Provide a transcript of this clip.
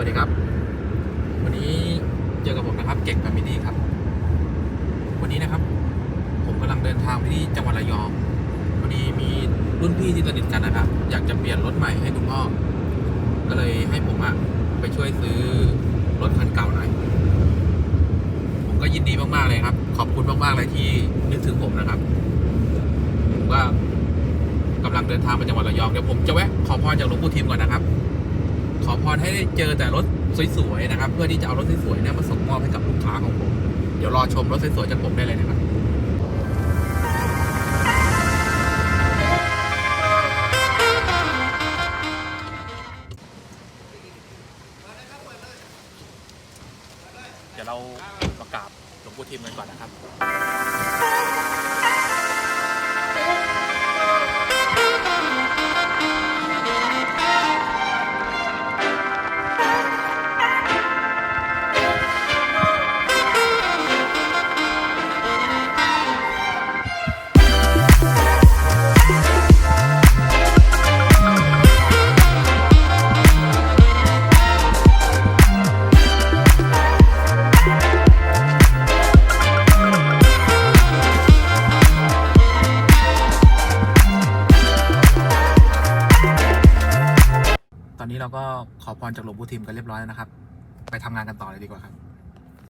วัสดีครับ วันนี้เจอกับผมนะครับ เก่งแฟมิลี่ครับ วันนี้นะครับ ผมกำลังเดินทางไปที่จังหวัดระยองพอดีมีรุ่นพี่ที่สนิทกันนะครับ อยากจะเปลี่ยนรถใหม่ให้คุณพ่อก็เลยให้ผมอะไปช่วยซื้อรถคันเก่าหน่อยผมก็ยินดีมากๆเลยครับ ขอบคุณมากๆเลยที่นึกถึงผมนะครับผมก็กำลังเดินทางไปจังหวัดระยองเดี๋ยวผมจะแวะขอพรจากหลวงปู่ทิมก่อนนะครับ พรให้ได้เจอแต่รถสวยๆนะครับ เพื่อที่จะเอารถสวยๆเนี่ยมาส่งมอบให้กับลูกค้าของผม เดี๋ยวรอชมรถสวยๆจากผมได้เลยนะครับเดี๋ยวเรามากาบหลวงปู่ทิมกันก่อนนะครับ ตอนนี้เราก็ขอพรจากหลวงปู่ทิมกันเรียบร้อยแล้วนะครับ ไปทำงานกันต่อเลยดีกว่าครับ